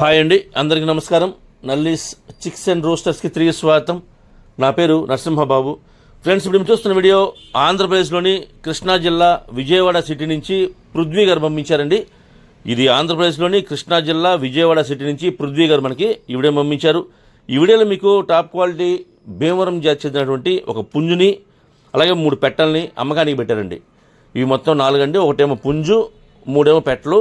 Hi అండి అందరికీ నమస్కారం. నల్లీస్ చిక్స్ అండ్ రోస్టర్స్కి తిరిగి స్వాగతం. నా పేరు నరసింహబాబు. ఫ్రెండ్స్ ఇప్పుడు చూస్తున్న వీడియో ఆంధ్రప్రదేశ్లోని కృష్ణా జిల్లా విజయవాడ సిటీ నుంచి పృథ్వీ గారు పంపించారండి. ఇది ఆంధ్రప్రదేశ్లోని కృష్ణా జిల్లా విజయవాడ సిటీ నుంచి పృథ్వీ గారు మనకి ఈ వీడియో పంపించారు. ఈ వీడియోలో మీకు టాప్ క్వాలిటీ భీమవరం జాతి చెందినటువంటి ఒక పుంజుని అలాగే మూడు పెట్టల్ని అమ్మకానికి పెట్టారండి. ఇవి మొత్తం నాలుగండి. ఒకటేమో పుంజు మూడేమో పెట్టలు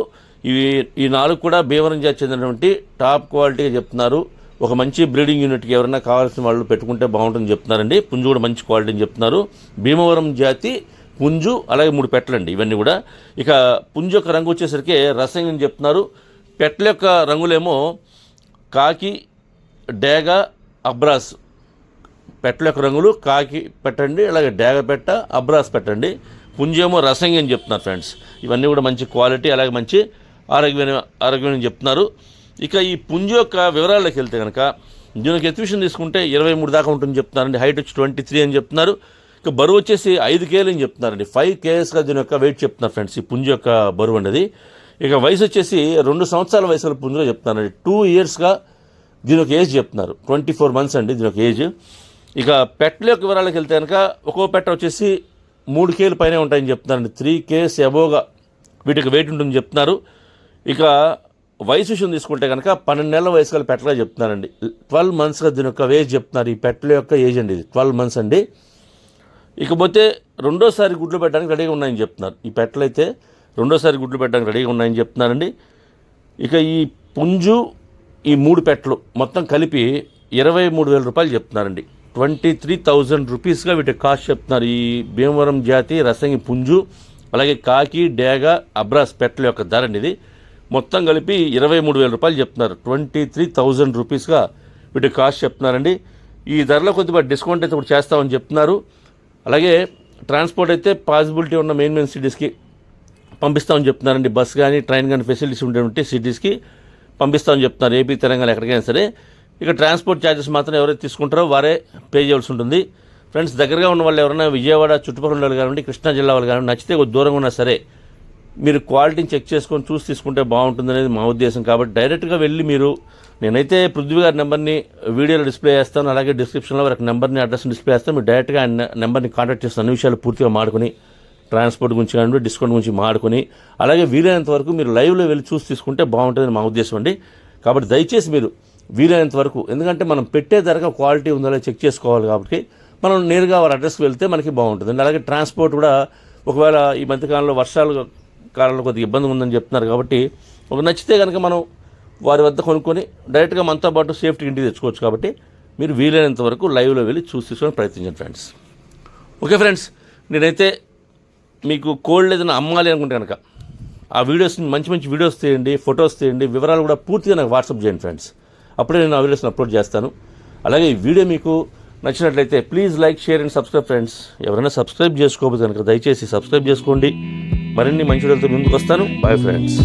ఇవి ఈ నాలుగు కూడా భీమవరం జాతి చెందినటువంటి టాప్ క్వాలిటీగా చెప్తున్నారు. ఒక మంచి బ్రీడింగ్ యూనిట్కి ఎవరైనా కావాల్సిన వాళ్ళు పెట్టుకుంటే బాగుంటుందని చెప్తున్నారండి. పుంజు కూడా మంచి క్వాలిటీ అని చెప్తున్నారు. భీమవరం జాతి పుంజు అలాగే మూడు పెట్టలండి ఇవన్నీ కూడా. ఇక పుంజు యొక్క రంగు వచ్చేసరికి రసం అని చెప్తున్నారు. పెట్టల యొక్క రంగులేమో కాకి డేగ అబ్రాస్. పెట్టల యొక్క రంగులు కాకి పెట్టండి అలాగే డేగ పెట్ట అబ్రాస్ పెట్టండి. పుంజేమో రసంగి అని చెప్తున్నారు ఫ్రెండ్స్. ఇవన్నీ కూడా మంచి క్వాలిటీ అలాగే మంచి ఆరోగ్యమైన ఆరోగ్యమైన చెప్తున్నారు. ఇక ఈ పుంజు యొక్క వివరాల్లోకి వెళ్తే కనుక దీనికి ఎత్విషన్ తీసుకుంటే ఇరవై మూడు దాకా ఉంటుంది చెప్తున్నారండి. హైట్ వచ్చి ట్వంటీ త్రీ అని చెప్తున్నారు. ఇక బరువు వచ్చేసి ఐదు కేలు అని చెప్తున్నారండి. ఫైవ్ కేఎస్గా దీని యొక్క వెయిట్ చెప్తున్నారు ఫ్రెండ్స్ ఈ పుంజు యొక్క బరువు అనేది ఇక వయసు వచ్చేసి రెండు సంవత్సరాల వయసులో పుంజుగా చెప్తున్నారండి. టూ ఇయర్స్గా దీని ఒక ఏజ్ చెప్తున్నారు. ట్వంటీ ఫోర్ మంత్స్ అండి దీని ఒక ఏజ్ ఇక పెట్ల యొక్క వివరాలకు వెళ్తే కనుక ఒక్కో పెట్ట వచ్చేసి మూడు కేలు పైన ఉంటాయని చెప్తున్నారండి. త్రీ కేస్ ఎబోగా వీటికి వెయిట్ ఉంటుందని చెప్తున్నారు. ఇక వయసు విషయం తీసుకుంటే కనుక పన్నెండు నెలల వయసు గల పెట్టలుగా చెప్తున్నారండి. ట్వెల్వ్ మంత్స్గా దీని యొక్క ఏజ్ చెప్తున్నారు. ఈ పెట్టల యొక్క ఏజ్ అండి ఇది. ట్వెల్వ్ మంత్స్ అండి. ఇకపోతే రెండోసారి గుడ్లు పెట్టడానికి రెడీగా ఉన్నాయని చెప్తున్నారు. ఈ పెట్టలు అయితే రెండోసారి గుడ్లు పెట్టడానికి రెడీగా ఉన్నాయని చెప్తున్నారండి. ఇక ఈ పుంజు ఈ మూడు పెట్టలు మొత్తం కలిపి ఇరవై మూడు వేల రూపాయలు చెప్తున్నారండి. ట్వంటీ త్రీ థౌజండ్ రూపీస్గా వీటి కాస్ట్ చెప్తున్నారు. ఈ భీమవరం జాతి రసంగి పుంజు అలాగే కాకి డేగ అబ్రాస్ పెట్టల యొక్క ధర అండి ఇది. మొత్తం కలిపి ఇరవై మూడు వేల రూపాయలు చెప్తున్నారు. ట్వంటీ త్రీ థౌజండ్ రూపీస్గా వీటి కాస్ట్ చెప్తున్నారండి. ఈ ధరలో కొద్దిగా డిస్కౌంట్ అయితే ఇప్పుడు చేస్తామని చెప్తున్నారు. అలాగే ట్రాన్స్పోర్ట్ అయితే పాసిబిలిటీ ఉన్న మెయిన్ మెయిన్ సిటీస్కి పంపిస్తామని చెప్తున్నారండి. బస్ కానీ ట్రైన్ కానీ ఫెసిలిటీస్ ఉండేటువంటి సిటీస్కి పంపిస్తామని చెప్తున్నారు. ఏపీ తెలంగాణ ఎక్కడికైనా సరే. ఇక ట్రాన్స్పోర్ట్ ఛార్జెస్ మాత్రం ఎవరైతే తీసుకుంటారో వారే పే చేయాల్సి ఉంటుంది. ఫ్రెండ్స్ దగ్గరగా ఉన్న వాళ్ళు ఎవరైనా విజయవాడ చుట్టుపక్కల వాళ్ళు కానివ్వండి కృష్ణా జిల్లా వాళ్ళు కానివ్వండి నచ్చితే కొద్ది దూరంగా ఉన్నా సరే మీరు క్వాలిటీని చెక్ చేసుకొని చూసి తీసుకుంటే బాగుంటుంది అనేది మా ఉద్దేశం. కాబట్టి డైరెక్ట్గా వెళ్ళి మీరు నేనైతే పృథ్వీ గారి నెంబర్ని వీడియోలో డిస్ప్లే చేస్తాను అలాగే డిస్క్రిప్షన్లో వారికి నెంబర్ని అడ్రస్ డిస్ప్లే చేస్తాను. మీరు డైరెక్ట్గా ఆయన నెంబర్ని కాంటాక్ట్ చేస్తాను అన్ని విషయాలు పూర్తిగా మాడుకొని ట్రాన్స్పోర్ట్ గురించి కానివ్వండి డిస్కౌంట్ గురించి మాడుకొని అలాగే వీలైనంత వరకు మీరు లైవ్లో వెళ్ళి చూసి తీసుకుంటే బాగుంటుందని మా ఉద్దేశం అండి. కాబట్టి దయచేసి మీరు వీలైనంత వరకు. ఎందుకంటే మనం పెట్టే ధరగా క్వాలిటీ ఉందో లేదో చెక్ చేసుకోవాలి కాబట్టి మనం నేరుగా వారి అడ్రస్కి వెళ్తే మనకి బాగుంటుంది. అలాగే ట్రాన్స్పోర్ట్ కూడా ఒకవేళ ఈ మధ్యకాలంలో వర్షాలు కాలంలో కొద్దిగా ఇబ్బంది ఉందని చెప్తున్నారు కాబట్టి ఒక నచ్చితే కనుక మనం వారి వద్ద కొనుక్కొని డైరెక్ట్గా మనతో పాటు సేఫ్టీ ఇంటికి తెచ్చుకోవచ్చు కాబట్టి మీరు వీలైనంత వరకు లైవ్లో వెళ్ళి చూసి తీసుకొని ప్రయత్నించండి ఫ్రెండ్స్. ఓకే ఫ్రెండ్స్ నేనైతే మీకు కోల్డ్ ఏదైనా అమ్మాలి అనుకుంటే కనుక ఆ వీడియోస్ మంచి మంచి వీడియోస్ తీయండి ఫొటోస్ తీయండి వివరాలు కూడా పూర్తిగా నాకు వాట్సాప్ చేయండి ఫ్రెండ్స్. అప్పుడే నేను ఆ అప్లోడ్ చేస్తాను. అలాగే ఈ వీడియో మీకు నచ్చినట్లయితే please like share and subscribe friends ఎవరైనా సబ్స్క్రైబ్ చేసుకోకపోతే కనుక దయచేసి సబ్స్క్రైబ్ చేసుకోండి. మరిన్ని మంచి వీడియోలతో ముందుకు వస్తాను బాయ్ ఫ్రెండ్స్